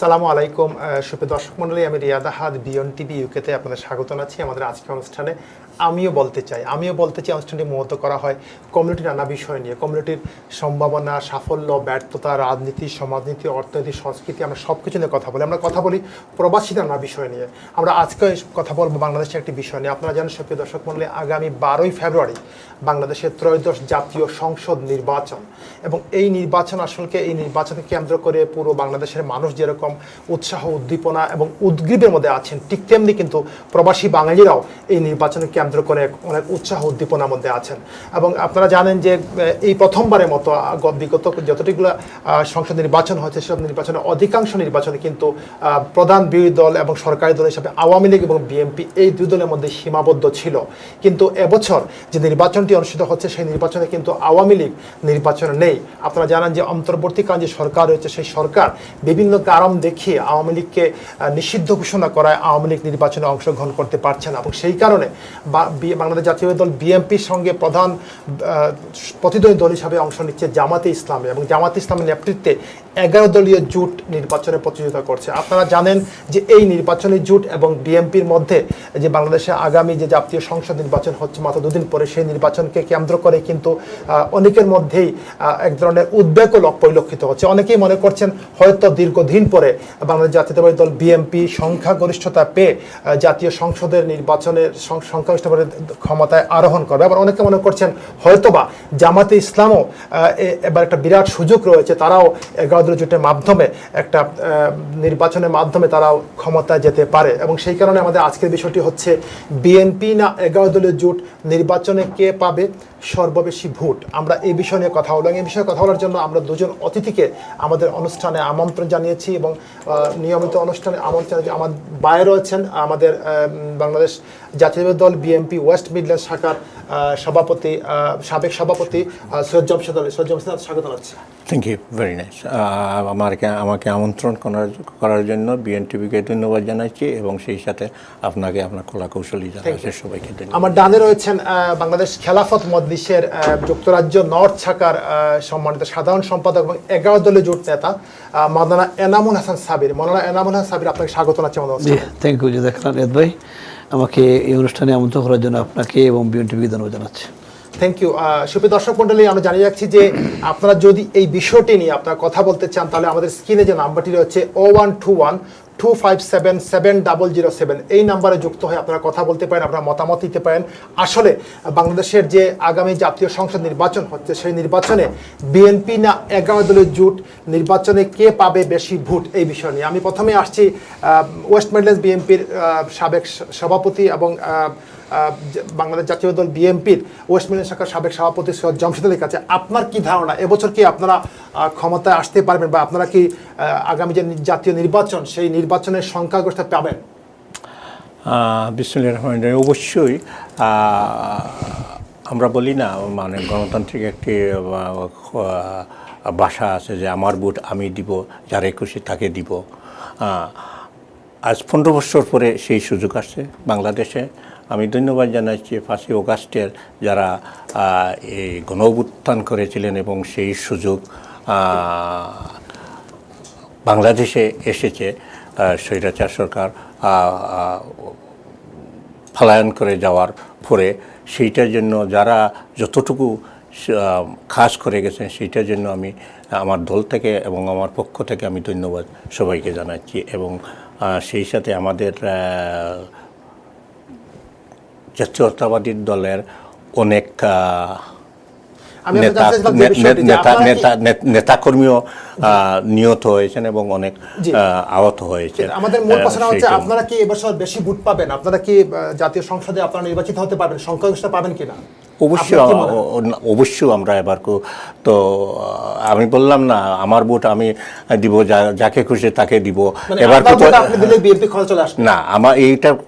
সালামু আলাইকুম সুপ্রিয় দর্শক মন্ডলী আমি রিয়াদ আহাদ, বিয়ন টিভি ইউকেতে আপনাদের স্বাগত জানাচ্ছি। আমাদের আজকের অনুষ্ঠানে আমিও বলতে চাই, আমিও বলতে চাই অনুষ্ঠানটি মূলত করা হয় কমিউনিটির নানা বিষয় নিয়ে। কমিউনিটির সম্ভাবনা, সাফল্য, ব্যর্থতা, রাজনীতি, সমাজনীতি, অর্থনীতি, সংস্কৃতি, আমরা সব কিছু নিয়ে কথা বলি। আমরা কথা বলি প্রবাসী নানা বিষয় নিয়ে। আমরা আজকে কথা বলব বাংলাদেশের একটি বিষয় নিয়ে। আপনারা জানেন, সুপ্রিয় দর্শক মন্ডলী আগামী বারোই ফেব্রুয়ারি বাংলাদেশের ত্রয়োদশ জাতীয় সংসদ নির্বাচন। এবং এই নির্বাচন আসলকে, এই নির্বাচনকে কেন্দ্র করে পুরো বাংলাদেশের মানুষ যেরকম উৎসাহ, উদ্দীপনা এবং উদ্গ্রীবের মধ্যে আছেন, ঠিক তেমনি কিন্তু প্রবাসী বাঙালিরাও এই নির্বাচনকে কেন্দ্র করে অনেক উৎসাহ উদ্দীপনার মধ্যে আছেন। এবং আপনারা জানেন যে এই প্রথমবারের মতো বিগত যতটুকুলো সংসদ নির্বাচন হয়েছে, সেসব নির্বাচনে অধিকাংশ নির্বাচনে কিন্তু প্রধান বিরোধী দল এবং সরকারি দল হিসাবে আওয়ামী লীগ এবং বিএনপি এই দুই দলের মধ্যে সীমাবদ্ধ ছিল। কিন্তু এবছর যে নির্বাচনটি অনুষ্ঠিত হচ্ছে, সেই নির্বাচনে কিন্তু আওয়ামী লীগ নির্বাচনে নেই। আপনারা জানেন যে, অন্তর্বর্তীকালীন যে সরকার রয়েছে, সেই সরকার বিভিন্ন কারণ দেখিয়ে আওয়ামী লীগকে নিষিদ্ধ ঘোষণা করায় আওয়ামী লীগ নির্বাচনে অংশগ্রহণ করতে পারছে না। এবং সেই কারণে বাংলাদেশ জাতীয় দল বিএনপির সঙ্গে প্রধান প্রতিদ্বন্দ্বী দল হিসাবে অংশ নিচ্ছে জামাতে ইসলামে এবং জামাতে ইসলামের নেতৃত্বে এগারো দলীয় জোট নির্বাচনে প্রতিযোগিতা করছে। আপনারা জানেন যে এই নির্বাচনী জোট এবং বিএনপির মধ্যে যে বাংলাদেশে আগামী যে জাতীয় সংসদ নির্বাচন হচ্ছে মাত্র দুদিন পরে, সেই নির্বাচনকে কেন্দ্র করে কিন্তু অনেকের মধ্যেই এক ধরনের উদ্বেগও পরিলক্ষিত হচ্ছে। অনেকেই মনে করছেন হয়তো দীর্ঘদিন পরে বাংলাদেশ জাতীয়তাবাদী দল বিএনপি সংখ্যাগরিষ্ঠতা পেয়ে জাতীয় সংসদের নির্বাচনের সং- সংখ্যাগরিষ্ঠভাবে ক্ষমতায় আরোহণ করবে। আবার অনেকে মনে করছেন হয়তোবা জামাতে ইসলামও এবার একটা বিরাট সুযোগ রয়েছে। তারাও এগারো দলীয় জোটের মাধ্যমে একটা নির্বাচনের মাধ্যমে তারাও ক্ষমতায় যেতে পারে। এবং সেই কারণে আমাদের আজকের বিষয়টি হচ্ছে, বিএনপি না এগারো দলীয় জোট নির্বাচনে কে পাবে সর্ববেশি ভোট? আমরা এই বিষয় নিয়ে কথা বলব। এই বিষয়ে কথা বলার জন্য আমরা দুজন অতিথিকে আমাদের অনুষ্ঠানে আমন্ত্রণ জানিয়েছি এবং নিয়মিত অনুষ্ঠানে আমন্ত্রণ। আমার বাইরে রয়েছেন, আমাদের বাংলাদেশ জাতীয় দল বিএনপি ওয়েস্ট মিডল্যান্ড শাখার সভাপতি সাবেক সভাপতি সৈয়দ জমশেদ আলী সৈয়দ জমশেদ আলী, স্বাগত জানাচ্ছি। থ্যাংক ইউ ভেরি নাইস আমাকে আমাকে আমন্ত্রণ করার করার জন্য বিএনটিভিকে ধন্যবাদ জানাচ্ছি এবং সেই সাথে আপনাকে আপনার কলা কৌশলী আছে সবাইকে আমার ডানে রয়েছেন বাংলাদেশ খেলাফত মজলিসের যুক্তরাজ্য নর্থ শাখার সম্মানিত সাধারণ সম্পাদক এবং এগারো দলীয় জোট নেতা মাওলানা এনামুল হাসান সাবির। মাওলানা এনামুল হাসান সাবির আপনাকে স্বাগত জানাচ্ছি আমাদের। থ্যাংক ইউ রিয়াদ ভাই। আমাকে এই অনুষ্ঠানে আমন্ত্রণ করার জন্য আপনাকে এবং বিএনটিভিকে ধন্যবাদ জানাচ্ছি। থ্যাংক ইউ সুপ্রিয় দর্শক মন্ডলী আমরা জানিয়ে রাখছি যে আপনারা যদি এই বিষয়টি নিয়ে আপনারা কথা বলতে চান, তাহলে আমাদের স্ক্রিনে যে নাম্বারটি রয়েছে O one two one two five seven seven double zero seven এই নাম্বারে যুক্ত হয়ে আপনারা কথা বলতে পারেন, আপনারা মতামত দিতে পারেন। আসলে, বাংলাদেশের যে আগামী জাতীয় সংসদ নির্বাচন হচ্ছে, সেই নির্বাচনে বিএনপি না এগারো দলের জোট, নির্বাচনে কে পাবে বেশি ভোট, এই বিষয় নিয়ে। আমি প্রথমে আসছি ওয়েস্ট মিডল্যান্ডস বিএনপির সাবেক সভাপতি এবং বাংলাদেশ জাতীয় দল বিএনপির ওয়েস্ট মিডল্যান্ড শাখার সাবেক সভাপতি সৈয়দ জমশেদ আলীর কাছে আপনার কি ধারণা? এবছর কি আপনারা ক্ষমতায় আসতে পারবেন বা আপনারা কি আগামী যে জাতীয় নির্বাচন, সেই নির্বাচনের সংখ্যাগরিষ্ঠ পাবেন? বিসমুল্লাহ রহমান অবশ্যই আমরা বলি না মানে গণতান্ত্রিক একটি ভাষা আছে যে আমার ভোট আমি দিব, যারে খুশি তাকে দিব। আজ পনেরো বছর পরে সেই সুযোগ আসছে বাংলাদেশে। আমি ধন্যবাদ জানাচ্ছি পাঁচই অগাস্টের যারা এই গণ অভ্যুত্থান করেছিলেন এবং সেই সুযোগ বাংলাদেশে এসেছে স্বৈরাচার সরকার আহ, করে যাওয়ার পরে সেইটার জন্য যারা যতটুকু খাস করে গেছেন সেইটার জন্য আমি আমার দল থেকে এবং আমার পক্ষ থেকে আমি ধন্যবাদ সবাইকে জানাচ্ছি এবং সেই সাথে আমাদের জাতীয়তাবাদী দলের অনেক নেতাকর্মীও আহ, নিহত হয়েছেন এবং অনেক আহ, আহত হয়েছে আমাদের মূল প্রশ্ন হচ্ছে আপনারা কি এবছর বেশি ভোট পাবেন? আপনারা কি জাতীয় সংসদে আপনারা নির্বাচিত হতে পারবেন? সংখ্যাগরিষ্ঠ পাবেন কিনা? অবশ্যই অবশ্যই আমরা এবার কো- তো আমি বললাম না আমার ভোট আমি দিব যা- যাকে খুশি তাকে দিব। মানে এবার না আমার ক-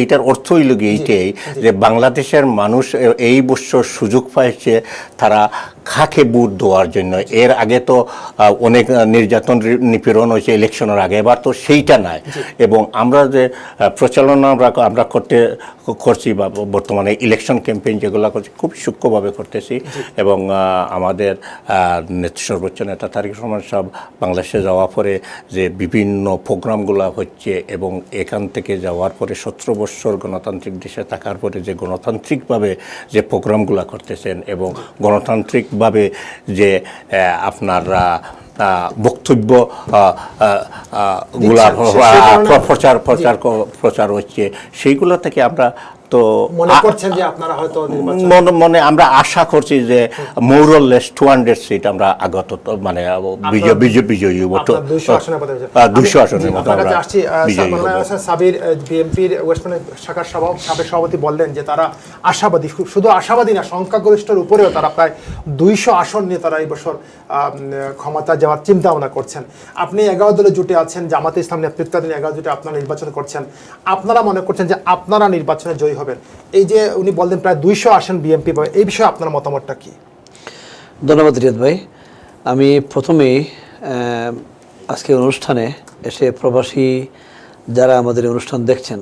এইটার অর্থ হইল এইটাই যে বাংলাদেশের মানুষ এই বছর সুযোগ পাইছে তারা খাকে বুট দেওয়ার জন্য। এর আগে তো অনেক নির্যাতন নিপীড়ন হয়েছে ইলেকশনের আগে এবার তো সেইটা নাই। এবং আমরা যে প্রচালনা আমরা আমরা করতে করছি বা বর্তমানে ইলেকশন ক্যাম্পেইন যেগুলো করছি খুব সূক্ষ্মভাবে করতেছি। এবং আমাদের সর্বোচ্চ নেতা তারিক রহমান সাহেব বাংলাদেশে যাওয়ার পরে যে বিভিন্ন প্রোগ্রামগুলো হচ্ছে এবং এখান থেকে যাওয়ার পরে সতেরো বৎসর গণতান্ত্রিক দেশে থাকার পরে যে গণতান্ত্রিকভাবে যে প্রোগ্রামগুলো করতেছেন এবং গণতান্ত্রিকভাবে যে আপনার বক্তব্য আহ, আহ, আহ, গুলা দিচ্ছেন, সে- সেই কারণে- আহ, প্রচার প্রচার প্রচার হচ্ছে সেইগুলো থেকে আমরা তো মনে করছেন যে আপনারা হয়তো মনে আমরা আশা করছি যে মোরলেস টু হান্ড্রেড সিট আমরা আগত মানে বিজয় বিজয় বিজয়ী হব তো আপনার 200 আসনে পদে হয়েছে। দুশো আসনের মতো আমরা সাবির বিএনপির শাখার সভা- সাবেক সভাপতি বললেন যে তারা আশাবাদী শুধু আশাবাদী না সংখ্যাগরিষ্ঠের উপরেও তারা প্রায় দুইশো আসন নিয়ে তারা এই বছর আহ, ক্ষমতা যাওয়ার চিন্তা ভাবনা করছেন আপনি এগারো দলে জুটে আছেন জামাতে ইসলাম নেতৃত্বাধীন এগারো জুটে আপনারা নির্বাচন করছেন আপনারা মনে করছেন যে আপনারা নির্বাচনে জয়ী হবেন। এই যে উনি বললেন প্রায় দুইশো আসন বিএনপি এই বিষয়ে আপনার মতামতটা কি? ধন্যবাদ রিয়াদ ভাই। আমি প্রথমেই আজকে অনুষ্ঠানে এসে প্রবাসী যারা আমাদের অনুষ্ঠান দেখছেন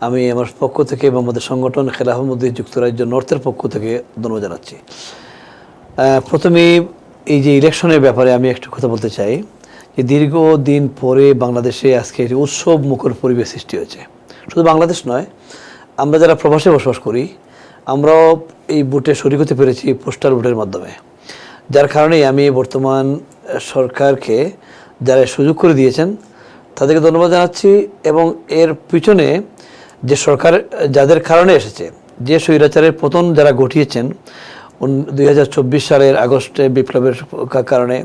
আমি আমার পক্ষ থেকে এবং আমাদের সংগঠন খেলাফমুদ্দি যুক্তরাজ্য নর্থের পক্ষ থেকে ধন্যবাদ জানাচ্ছি। আহ, প্রথমেই এই যে ইলেকশনের ব্যাপারে আমি একটু কথা বলতে চাই যে দীর্ঘদিন পরে বাংলাদেশে আজকে একটি উৎসব মুখর পরিবেশ সৃষ্টি হয়েছে। শুধু বাংলাদেশ নয় আমরা যারা প্রবাসে বসবাস করি, আমরাও এই ভোটে শরিক হতে পেরেছি পোস্টাল ভোটের মাধ্যমে। যার কারণেই আমি বর্তমান সরকারকে যারা সুযোগ করে দিয়েছেন, তাদেরকে ধন্যবাদ জানাচ্ছি এবং এর পিছনে যে সরকার, যাদের কারণে এসেছে, যে স্বৈরাচারের পতন যারা ঘটিয়েছেন দুই হাজার চব্বিশ সালের আগস্টে বিপ্লবের কারণে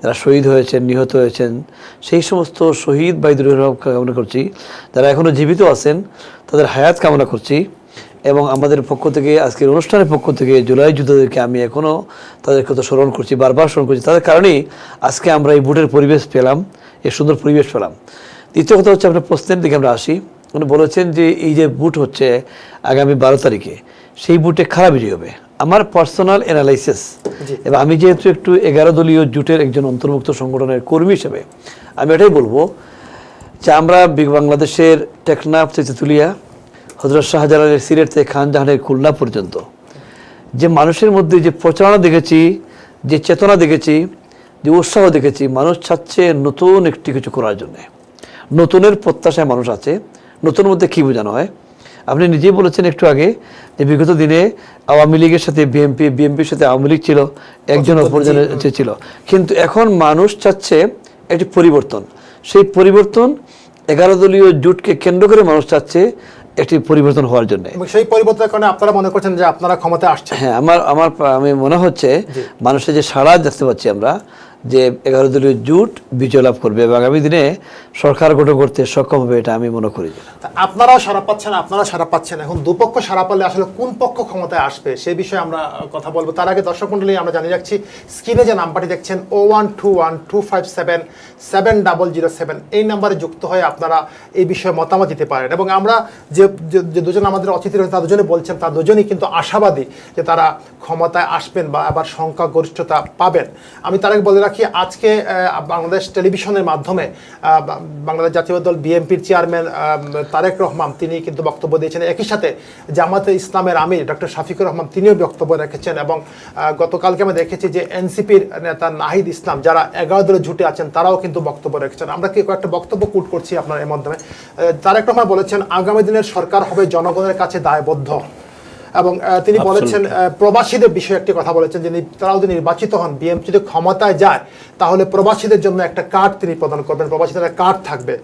যারা শহীদ হয়েছেন, নিহত হয়েছেন, সেই সমস্ত শহীদ বাইদুর কামনা করছি। যারা এখনও জীবিত আছেন, তাদের হায়াত কামনা করছি এবং আমাদের পক্ষ থেকে, আজকের অনুষ্ঠানের পক্ষ থেকে জুলাই যুদ্ধদেরকে আমি এখনও তাদের কথা স্মরণ করছি, বারবার স্মরণ করছি। তাদের কারণেই আজকে আমরা এই ভোটের পরিবেশ পেলাম এই সুন্দর পরিবেশ পেলাম। দ্বিতীয় কথা হচ্ছে, আপনার প্রশ্নের দিকে আমরা আসি। উনি বলেছেন যে, এই যে বুট হচ্ছে আগামী বারো তারিখে, সেই বুটে খারাপ বিজয়ী হবে? আমার পার্সোনাল অ্যানালাইসিস এবার আমি যেহেতু একটু এগারো দলীয় জুটের একজন অন্তর্ভুক্ত সংগঠনের কর্মী হিসেবে আমি এটাই বলব যে আমরা বিগ- বাংলাদেশের টেকনাফ থেকে তেঁতুলিয়া হজরত শাহজালালের সিলেট থেকে খান জাহানের খুলনা পর্যন্ত যে মানুষের মধ্যে যে প্রচারণা দেখেছি যে চেতনা দেখেছি যে উৎসাহ দেখেছি মানুষ চাচ্ছে নতুন একটি কিছু করার জন্যে। নতুনের প্রত্যাশায় মানুষ আছে নতুন মধ্যে কী বোঝানো হয়? আপনি নিজেই বলেছেন একটু আগে যে বিগত দিনে আওয়ামী লীগের সাথে বিএনপি বিএনপির সাথে আওয়ামী লীগ ছিল একজন অপরজনের ছিল। কিন্তু এখন মানুষ চাচ্ছে একটি পরিবর্তন। সেই পরিবর্তন এগারো দলীয় জোটকে কেন্দ্র করে মানুষ চাচ্ছে একটি পরিবর্তন হওয়ার জন্য। সেই পরিবর্তনের কারণে আপনারা মনে করছেন যে আপনারা ক্ষমতায় আসছেন। হ্যাঁ আমার আমার আমি মনে হচ্ছে মানুষের যে সাড়া দেখতে পাচ্ছি আমরা যে এগারো দলীয় জোট বিজয় লাভ করবে এবং আগামী দিনে সরকার গঠন করতে সক্ষম হবে এটা আমি মনে করি। আপনারাও সারা পাচ্ছেন আপনারা সারা পাচ্ছেন। এখন দুপক্ষ সারা পালে আসলে কোন পক্ষ ক্ষমতায় আসবে সে বিষয়ে আমরা কথা বলব। তার আগে দর্শক মন্ডলী আমরা জানিয়ে রাখছি, স্ক্রিনে যে নাম্বারটি দেখছেন O one two one two five seven seven double zero seven এই নাম্বারে যুক্ত হয়ে আপনারা এই বিষয়ে মতামত দিতে পারেন। এবং আমরা যে দুজন আমাদের অতিথি রয়েছে তার দুজনে বলছেন, তার দুজনই কিন্তু আশাবাদী যে তারা ক্ষমতায় আসবেন বা আবার সংখ্যাগরিষ্ঠতা পাবেন। আমি তার আগে বলে রাখি আজকে বাংলাদেশ টেলিভিশনের মাধ্যমে বাংলাদেশ জাতীয় দল বিএনপির চেয়ারম্যান তারেক রহমান, তিনি কিন্তু বক্তব্য দিয়েছেন। একই সাথে জামাতে ইসলামের আমির ডক্টর শাফিকুর রহমান, তিনিও বক্তব্য রেখেছেন এবং গতকালকে আমি দেখেছি যে এনসিপির নেতা নাহিদ ইসলাম যারা এগারো দলে জুটে আছেন, তারাও কিন্তু বক্তব্য রেখেছেন। আমরা কি কয়েকটা বক্তব্য কুট করছি আপনার এর মাধ্যমে? তারেক রহমান বলেছেন, আগামী দিনের সরকার হবে জনগণের কাছে দায়বদ্ধ। এবং তিনি বলেছেন প্রবাসীদের বিষয়ে একটি কথা বলেছেন যে নি- তারাও যদি নির্বাচিত হন বিএনপি যদি ক্ষমতায় যায় তাহলে প্রবাসীদের জন্য একটা কার্ড তিনি প্রদান করবেন প্রবাসীদের একটা কার্ড থাকবে।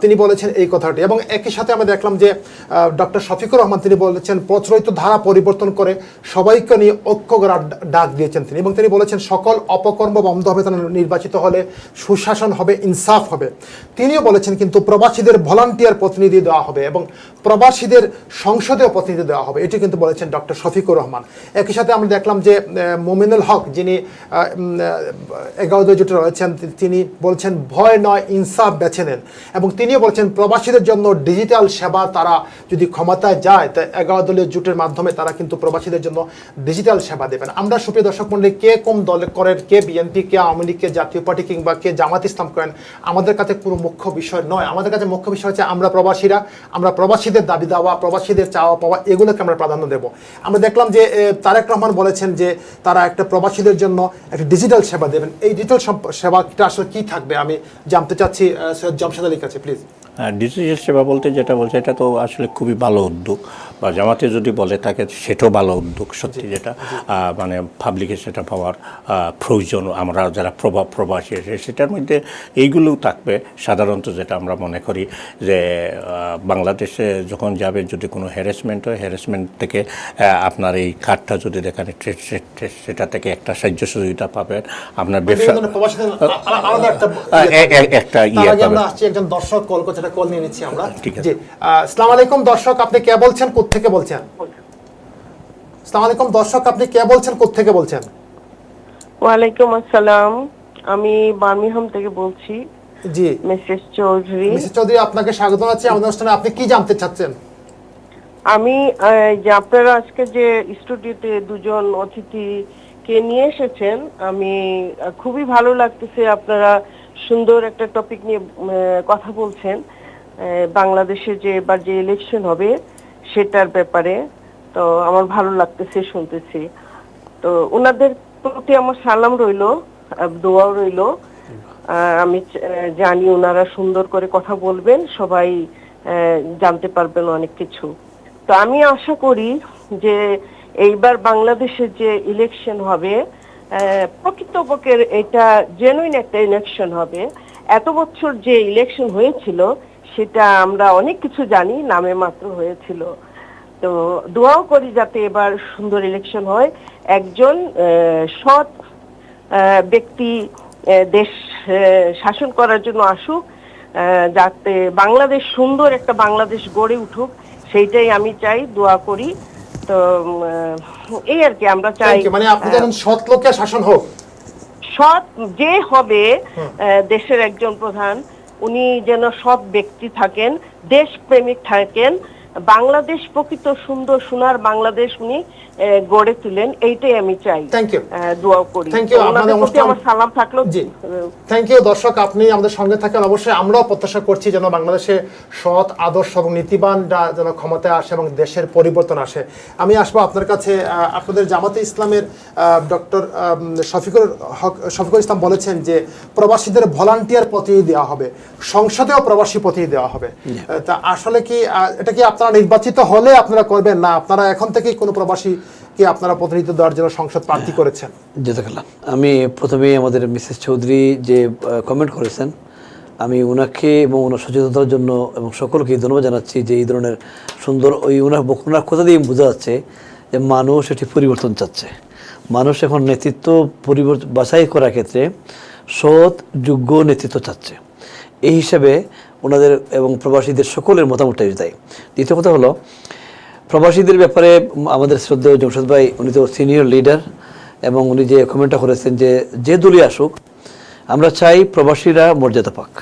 তিনি বলেছেন এই কথাটি। এবং একই সাথে আমরা দেখলাম যে ডক্টর শফিকুর রহমান তিনি বলেছেন প্রচলিত ধারা পরিবর্তন করে সবাইকে নিয়ে ঐক্য করার ডাক দিয়েছেন তিনি। এবং তিনি বলেছেন সকল অপকর্ম বন্ধ হবে তারা নির্বাচিত হলে সুশাসন হবে ইনসাফ হবে। তিনিও বলেছেন কিন্তু প্রবাসীদের ভলান্টিয়ার প্রতিনিধি দেওয়া হবে এবং প্রবাসীদের সংসদীয় প্রতিনিধি দেওয়া হবে। এটি কিন্তু বলেছেন ডক্টর শফিকুর রহমান। একই সাথে আমরা দেখলাম যে মোমিনুল হক যিনি এগারো জোটে রয়েছেন, তিনি বলছেন ভয় নয়, ইনসাফ বেছে নেন। এবং তিনিও বলছেন প্রবাসীদের জন্য ডিজিটাল সেবা তারা যদি ক্ষমতায় যায়, তা এগারো দলীয় জোটের মাধ্যমে তারা কিন্তু প্রবাসীদের জন্য ডিজিটাল সেবা দেবেন। আমরা সুপ্রিয় দর্শক মন্ডলী কে কোন দলে করেন, কে বিএনপি, কে আওয়ামী লীগ, কে জাতীয় পার্টি কিংবা কে জামাত ইসলাম করেন, আমাদের কাছে কোনো মুখ্য বিষয় নয়। আমাদের কাছে মুখ্য বিষয় হচ্ছে আমরা প্রবাসীরা, আমরা প্রবাসীদের দাবি দেওয়া, প্রবাসীদের চাওয়া পাওয়া, এগুলোকে আমরা প্রাধান্য দেব। আমরা দেখলাম যে তারেক রহমান বলেছেন যে, তারা একটা প্রবাসীদের জন্য একটা ডিজিটাল সেবা দেবেন। এই ডিজিটাল সেবাটা আসলে কি থাকবে আমি জানতে চাচ্ছি সৈয়দ জামশেদ আলীর কাছে প্লিজ ডিজিটাল সেবা বলতে যেটা বলছে এটা তো আসলে খুবই ভালো উদ্যোগ। বা জামাতে যদি বলে থাকে সেটাও ভালো উদ্যোগ সত্যি যেটা। মানে পাবলিকে সেটা পাওয়ার প্রয়োজন আমরা যারা প্রভাব প্রবাসী আছে সেটার মধ্যে এইগুলোও থাকবে। সাধারণত যেটা আমরা মনে করি যে বাংলাদেশে যখন যাবে যদি কোনো হ্যারাসমেন্ট হয় হ্যারাসমেন্ট থেকে আপনার এই কার্ডটা যদি দেখান সেটা থেকে একটা সাহায্য সহযোগিতা পাবেন। আপনার ব্যবসা আ- আলাদা একটা ইয়ে পাবেন। একজন দর্শক কল করছে একটা কল নিয়ে নিচ্ছি আমরা। ঠিক আছে। জি। আসসালামু আলাইকুম দর্শক আপনি কে বলছেন থেকে বলছেন? আসসালামু আলাইকুম দর্শক আপনি কে বলছেন থেকে বলছেন? ওয়ালাইকুম আসসালাম আমি বার্মিংহাম থেকে বলছি। জি। মিসেস চৌধুরী। মিসেস চৌধুরী আপনাকে স্বাগত জানাচ্ছি। আমাদের অনুষ্ঠানে আপনি কি জানতে চাচ্ছেন? আমি আহ, যে আপনারা আজকে যে স্টুডিওতে দুজন অতিথি কে নিয়ে এসেছেন আমি খুবই ভালো লাগতেছে আপনারা সুন্দর একটা টপিক নিয়ে কথা বলছেন। বাংলাদেশে যে এবার যে ইলেকশন হবে, সেটার ব্যাপারে তো আমার ভালো লাগতেছে, শুনতেছি। তো ওনাদের প্রতি আমার সালাম রইল দোয়াও রইল। আমি জানি ওনারা সুন্দর করে কথা বলবেন, সবাই জানতে পারবেন অনেক কিছু। তো আমি আশা করি যে এইবার বাংলাদেশে যে ইলেকশন হবে প্রকৃতপক্ষের এটা জেনুইন একটা ইলেকশন হবে। এত বছর যে ইলেকশন হয়েছিল, সেটা আমরা অনেক কিছু জানি, নামে মাত্র হয়েছিল। তো দোয়াও করি যাতে এবার সুন্দর ইলেকশন হয়। একজন সৎ ব্যক্তি দেশ শাসন করার জন্য আসুক যাতে বাংলাদেশ সুন্দর একটা বাংলাদেশ গড়ে উঠুক, সেইটাই আমি চাই, দোয়া করি। তো এই আর কি আমরা চাই মানে আপনি জানেন সৎ লোকে শাসন হোক। সৎ যে হবে দেশের একজন প্রধান উনি যেন সৎ ব্যক্তি থাকেন দেশপ্রেমিক থাকেন। বাংলাদেশ প্রকৃত সুন্দর সোনার বাংলাদেশ উনি গড়ে তুলেন এইটাই আমি চাই। দোয়াও করি. আপনাদের অনুষ্ঠান- আমার সালাম থাকল। জি। থ্যাংক ইউ দর্শক আপনি আমাদের সঙ্গে থাকেন। অবশ্যই আমরাও প্রত্যাশা করছি যেন বাংলাদেশে সৎ আদর্শ এবং নীতিবানরা যেন ক্ষমতায় আসে এবং দেশের পরিবর্তন আসে। আমি আসব আপনার কাছে আপনাদের জামাতে ইসলামের ডক্টর শফিকুর হক শফিকুল ইসলাম বলেছেন যে প্রবাসীদের ভলান্টিয়ার প্রতিনিধি দেওয়া হবে সংসদেও প্রবাসী প্রতিনিধি দেওয়া হবে। তা আসলে কি আহ, এটা কি আপনারা নির্বাচিত হলে আপনারা করবেন? না আপনারা এখন থেকেই কোনো প্রবাসী কি আপনারা প্রতিনিধিত্ব দেওয়ার জন্য সংসদ প্রার্থী করেছেন? জেতাকাল্লাহ আমি প্রথমেই আমাদের মিসেস চৌধুরী যে কমেন্ট করেছেন, আমি ওনাকে এবং ওনার সচেতনতার জন্য এবং সকলকে ধন্যবাদ জানাচ্ছি যে এই ধরনের সুন্দর ওই ওনার ওনার কথা দিয়ে বোঝা যাচ্ছে যে মানুষ এটি পরিবর্তন চাচ্ছে। মানুষ এখন নেতৃত্ব পরিবর্তন বাছাই করার ক্ষেত্রে সৎ, যোগ্য নেতৃত্ব চাচ্ছে। এই হিসাবে ওনাদের এবং প্রবাসীদের সকলের মতামতটাই দেয়। দ্বিতীয় কথা হলো প্রবাসীদের ব্যাপারে আমাদের শ্রদ্ধেয় জমশেদ ভাই উনি তো সিনিয়র লিডার এবং উনি যে কমেন্টটা করেছেন যে যে দলই আসুক আমরা চাই প্রবাসীরা মর্যাদা পাক।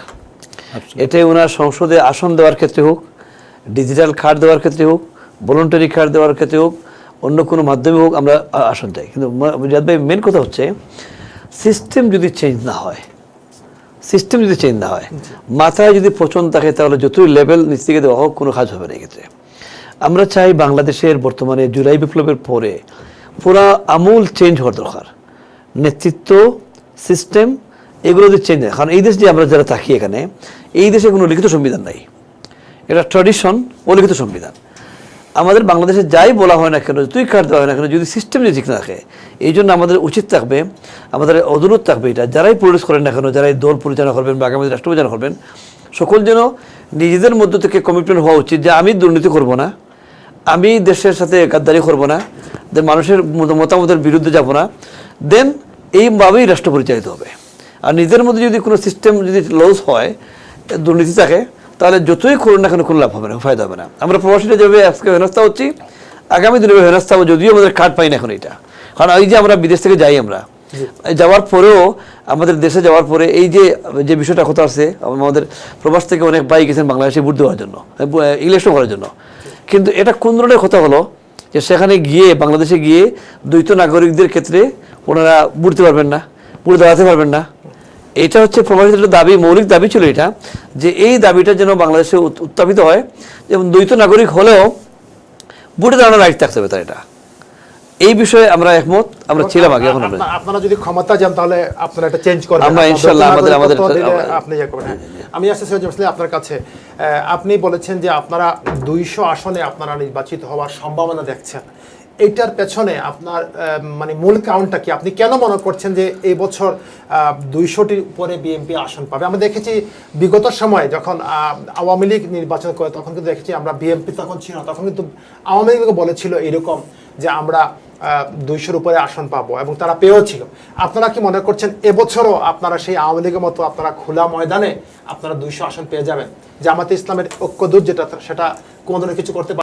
এটাই ওনার সংসদে আসন দেওয়ার ক্ষেত্রে হোক ডিজিটাল কার্ড দেওয়ার ক্ষেত্রে হোক ভলেন্টারি কার্ড দেওয়ার ক্ষেত্রে হোক অন্য কোনো মাধ্যমে হোক আমরা আসন চাই। কিন্তু রিয়াদ ভাই মেন কথা হচ্ছে সিস্টেম যদি চেঞ্জ না হয় সিস্টেম যদি চেঞ্জ না হয় মাথায় যদি পচন থাকে তাহলে যতই লেভেল নিচ থেকে দেওয়া হোক কোনো কাজ হবে না এক্ষেত্রে। আমরা চাই বাংলাদেশের বর্তমানে জুলাই বিপ্লবের পরে পুরা আমূল চেঞ্জ হওয়ার দরকার। নেতৃত্ব সিস্টেম এগুলো যদি চেঞ্জ হয়। কারণ এই দেশ যে আমরা যারা থাকি এখানে, এই দেশে কোনো লিখিত সংবিধান নাই। এটা ট্র্যাডিশন অলিখিত সংবিধান। আমাদের বাংলাদেশে যাই বলা হয় না কেন, তুই কার্ড দেওয়া হয় না কেন, যদি সিস্টেম যদি ঠিক না থাকে, এই জন্য আমাদের উচিত থাকবে, আমাদের অনুরোধ থাকবে এটা, যারাই পরিবেশ করেন না কেন, যারাই দল পরিচালনা করবেন বা আগামী রাষ্ট্র পরিচালনা করবেন, সকল যেন নিজেদের মধ্য থেকে কমিটমেন্ট হওয়া উচিত যে আমি দুর্নীতি করব না। আমি দেশের সাথে গাদ্দারি করব না যে মানুষের মতামতের বিরুদ্ধে যাব না দেন এইভাবেই রাষ্ট্র পরিচালিত হবে। আর নিজের মধ্যে যদি কোনো সিস্টেম যদি লস হয় দুর্নীতি থাকে তাহলে যতই করুন না কেন কোনো লাভ হবে না ফায়দা হবে না। আমরা প্রবাসীরা যেভাবে আজকে হেনস্থা হচ্ছি আগামী দিনে হেনস্থা হব যদিও আমাদের কার্ড পাই না এখন এটা। কারণ এই যে আমরা বিদেশ থেকে যাই আমরা যাওয়ার পরেও আমাদের দেশে যাওয়ার পরে এই যে যে বিষয়টা কথা আছে আমাদের প্রবাস থেকে অনেক ভাই গেছেন বাংলাদেশে ভোট দেওয়ার জন্য ইলেকশন করার জন্য। কিন্তু এটা কোন ধরনের কথা হলো? যে সেখানে গিয়ে, বাংলাদেশে গিয়ে দ্বৈত নাগরিকদের ক্ষেত্রে ওনারা বুড়তে পারবেন না বুড়ে দাঁড়াতে পারবেন না। এটা হচ্ছে প্রভাবিত দাবি, মৌলিক দাবি ছিল এটা, যে এই দাবিটা যেন বাংলাদেশে উত্থাপিত হয়। যেমন দ্বৈত নাগরিক হলেও বুড়ে দাঁড়ানোর রাইট থাকতে হবে তার এটা। এই বিষয়ে আমরা একমত আমরা ছিলাম আগে এখন আপনারা যদি ক্ষমতা যান তাহলে আপনারা এটা চেঞ্জ করবেন। আমরা ইনশাআল্লাহ আমাদের- আমাদের- নাগরিকত্ব দিলে আমরা- আপনি ইয়ে করবেন। হ্যাঁ। আমি আসতে চাই আসলে আপনার কাছে। আপনি বলেছেন যে আপনারা দুইশো আসনে আপনারা নির্বাচিত হওয়ার সম্ভাবনা দেখছেন। এইটার পেছনে আপনার মানে মূল কারণটা কি? আপনি কেন মনে করছেন যে এই বছর দুইশোটির উপরে বিএনপি আসন পাবে? আমরা দেখেছি বিগত সময়ে যখন আহ, আওয়ামী লীগ নির্বাচন করে তখন কিন্তু দেখেছি আমরা বিএনপি তখন ছিল না, তখন কিন্তু আওয়ামী লীগ বলেছিল এরকম যে আমরা দুইশোর উপরে আসন পাবো এবং তারা পেয়েও ছিল। আপনারা কি মনে করছেন এবছরও আপনারা সেই আওয়ামী লীগের মতো আপনারা খোলা ময়দানে আপনারা দুইশো আসন পেয়ে যাবেন? জামাতে ইসলামের ঐক্যদূত যেটা, সেটা কোনো কিছু করতে